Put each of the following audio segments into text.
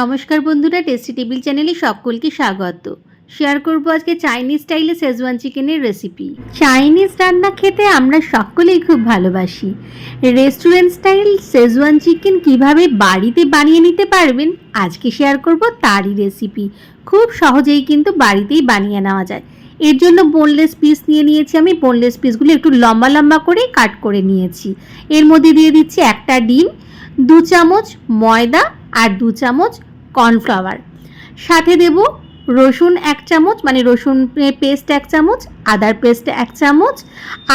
নমস্কার বন্ধুরা tasty table চ্যানেলে সকলকে স্বাগত। শেয়ার করব আজকে চাইনিজ স্টাইলে শেজওয়ান চিকেনের রেসিপি চাইনিজ রান্না খেতে আমরা সকলেই খুব ভালোবাসি। রেস্টুরেন্ট স্টাইল শেজওয়ান চিকেন কীভাবে বাড়িতে বানিয়ে নিতে পারবেন, আজকে শেয়ার করব তারই রেসিপি খুব সহজেই কিন্তু বাড়িতেই বানিয়ে নেওয়া যায়। এর জন্য বোনলেস পিস নিয়ে নিয়েছি আমি। বোনলেস পিসগুলো একটু লম্বা লম্বা করে কাট করে নিয়েছি। এর মধ্যে দিয়ে দিচ্ছি একটা ডিম, দু চামচ ময়দা আর দু চামচ কর্নফ্লাওয়ার। সাথে দেব রসুন এক চামচ মানে রসুন পেস্ট এক চামচ, আদার পেস্ট এক চামচ,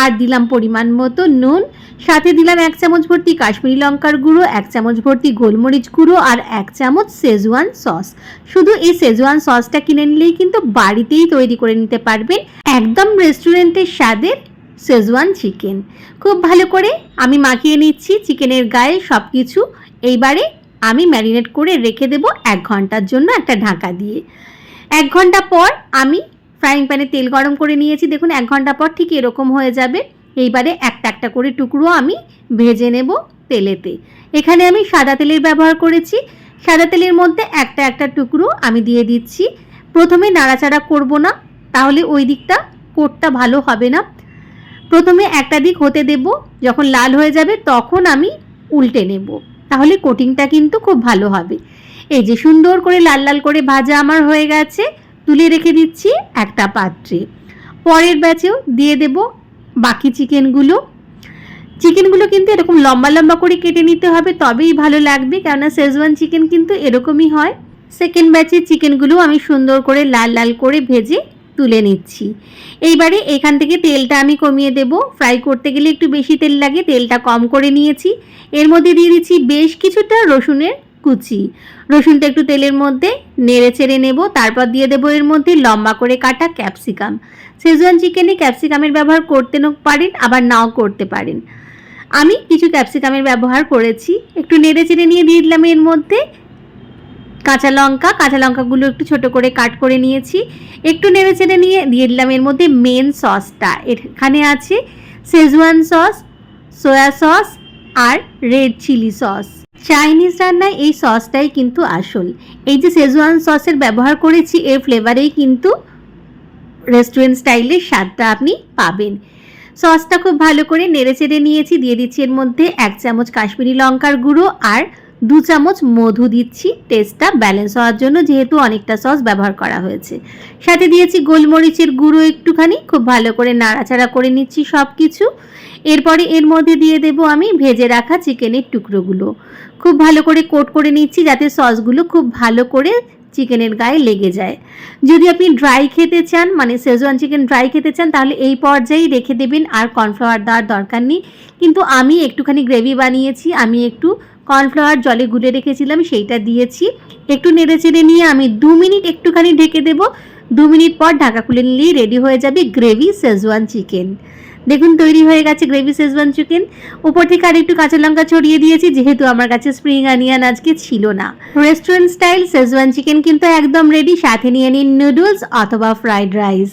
আর দিলাম পরিমাণ মতো নুন। সাথে দিলাম এক চামচ ভর্তি কাশ্মীরি লঙ্কার গুঁড়ো, এক চামচ ভর্তি গোলমরিচ গুঁড়ো, আর এক চামচ সেজওয়ান সস শুধু এই সেজওয়ান সসটা কিনে নিলেই কিন্তু বাড়িতেই তৈরি করে নিতে পারবেন একদম রেস্টুরেন্টের স্বাদের শেজওয়ান চিকেন খুব ভালো করে আমি মাখিয়ে নিচ্ছি চিকেনের গায়ে সব কিছু এইবারে আমি ম্যারিনেট করে রেখে দেব এক ঘণ্টার জন্য একটা ঢাকা দিয়ে। এক ঘণ্টা পর আমি ফ্রাইং প্যানে তেল গরম করে নিয়েছি। দেখুন, এক ঘণ্টা পর ঠিক এরকম হয়ে যাবে। এইবারে একটা একটা করে টুকরো আমি ভেজে নেব তেলেতে। এখানে আমি সাদা তেলের ব্যবহার করেছি। সাদা তেলের মধ্যে একটা একটা টুকরো আমি দিয়ে দিচ্ছি। প্রথমে নাড়াচাড়া করব না, তাহলে ওই দিকটা কোটটা ভালো হবে না। প্রথমে একটা দিক হতে দেব, যখন লাল হয়ে যাবে তখন আমি উল্টে নেব। তাহলে কোটিংটা কিন্তু খুব ভালো হবে। এই যে সুন্দর করে লাল লাল করে ভাজা আমার হয়ে গেছে, তুলে রেখে দিচ্ছি একটা পাত্রে। পরের ব্যাচেও দিয়ে দেব বাকি চিকেনগুলো চিকেনগুলো কিন্তু এরকম লম্বা লম্বা করে কেটে নিতে হবে, তবেই ভালো লাগবে, কেননা শেজওয়ান চিকেন কিন্তু এরকমই হয়। সেকেন্ড ব্যাচের চিকেনগুলো আমি সুন্দর করে লাল লাল করে ভেজে তুলে নিচ্ছি। এইবারে এখান থেকে তেলটা আমি কমিয়ে দেব। ফ্রাই করতে গেলে একটু বেশি তেল লাগে, তেলটা কম করে নিয়েছি। এর মধ্যে দিয়ে দিচ্ছি বেশ কিছুটা রসুনের কুচি। রসুনটা একটু তেলের মধ্যে নেড়ে চেড়ে নেব। তারপর দিয়ে দেবো এর মধ্যে লম্বা করে কাটা ক্যাপসিকাম। সেজওয়ান চিকেনে ক্যাপসিকামের ব্যবহার করতে পারেন, আবার নাও করতে পারেন। আমি কিছু ক্যাপসিকামের ব্যবহার করেছি। একটু নেড়ে চেড়ে নিয়ে দিয়ে দিলাম এর মধ্যে কাঁচা লঙ্কা, কাঁচা লঙ্কাগুলো একটু ছোট করে কাট করে নিয়েছি। একটু নেড়ে চেড়ে নিয়ে দিয়ে দিলাম। এর মধ্যে মেন সসটা এখানে আছে শেজওয়ান সস সয়া সস আর রেড চিলি সস চাইনিজ রান্নায় এই সসটাই কিন্তু আসল। এই যে শেজওয়ান সসের ব্যবহার করেছি, এর ফ্লেভারেই কিন্তু রেস্টুরেন্ট স্টাইলের স্বাদটা আপনি পাবেন। সসটা খুব ভালো করে নেড়ে চেড়ে নিয়েছি। দিয়ে দিচ্ছি এর মধ্যে এক চামচ কাশ্মীরি লঙ্কার গুঁড়ো আর দু চামচ মধু দিচ্ছি। টেস্টটা ব্যালেন্স হওয়ার জন্য যেহেতু অনেকটা সস ব্যবহার করা হয়েছে। সাথে দিয়েছি গোলমরিচের গুঁড়ো একটুখানি, খুব ভালো করে নাড়াচাড়া করে নিচ্ছি সব কিছু এরপরে এর মধ্যে দিয়ে দেব আমি ভেজে রাখা চিকেনের টুকরোগুলো। খুব ভালো করে কোট করে নিচ্ছি যাতে সসগুলো খুব ভালো করে চিকেনের গায়ে লেগে যায়। যদি আপনি ড্রাই খেতে চান মানে শেজওয়ান চিকেন ড্রাই খেতে চান, তাহলে এই পর্যায়েই রেখে দেবেন আর কর্নফ্লাওয়ার দেওয়ার দরকার নেই। কিন্তু আমি একটুখানি গ্রেভি বানিয়েছি, আমি একটু কর্নফ্লাওয়ার জলে গুলে রেখেছিলাম, সেইটা দিয়েছি। একটু নেড়ে চেড়ে নিয়ে আমি দু মিনিট একটুখানি ঢেকে দেবো। দু মিনিট পর ঢাকা খুলে নিলেই রেডি হয়ে যাবে গ্রেভি শেজওয়ান চিকেন দেখুন, তৈরি হয়ে গেছে গ্রেভি শেজওয়ান চিকেন উপর থেকে আর একটু কাঁচা লঙ্কা ছড়িয়ে দিয়েছি, যেহেতু আমার কাছে স্প্রিং অনিয়ন আজকে ছিল না। রেস্টুরেন্ট স্টাইল শেজওয়ান চিকেন কিন্তু একদম রেডি সাথে নিয়ে নিন নুডলস অথবা ফ্রাইড রাইস